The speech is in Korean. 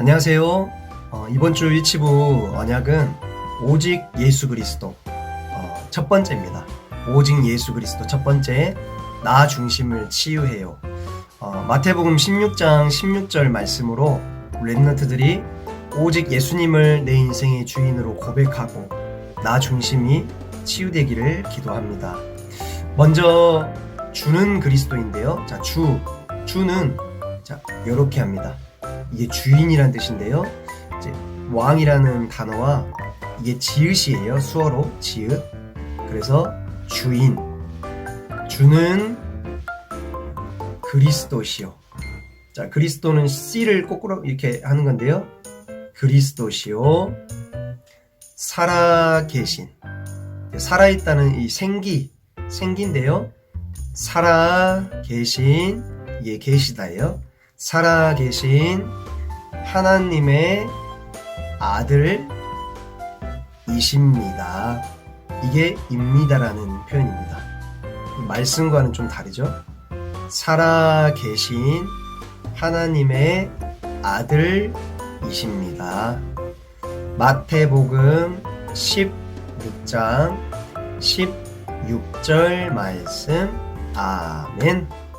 안녕하세요. 어, 이번 주 위치부 언약은 오직 예수 그리스도 어, 첫 번째입니다. 오직 예수 그리스도 첫 번째 나 중심을 치유해요. 어, 마태복음 16장 16절 말씀으로 랩런트들이 오직 예수님을 내 인생의 주인으로 고백하고 나 중심이 치유되기를 기도합니다. 먼저 주는 그리스도인데요. 자, 주 주는 자 이렇게 합니다. 이게 주인이란 뜻인데요. 이제 왕이라는 단어와 이게 지읒이에요. 수어로 지읒. 그래서 주인. 주는 그리스도시요. 자, 그리스도는 C를 거꾸로 이렇게 하는 건데요. 그리스도시요. 살아 계신. 살아있다는 이 생기, 생기인데요. 살아 계신, 이게 계시다예요. 살아계신 하나님의 아들이십니다. 이게 입니다라는 표현입니다. 이 말씀과는 좀 다르죠? 살아계신 하나님의 아들이십니다. 마태복음 16장 16절 말씀. 아멘.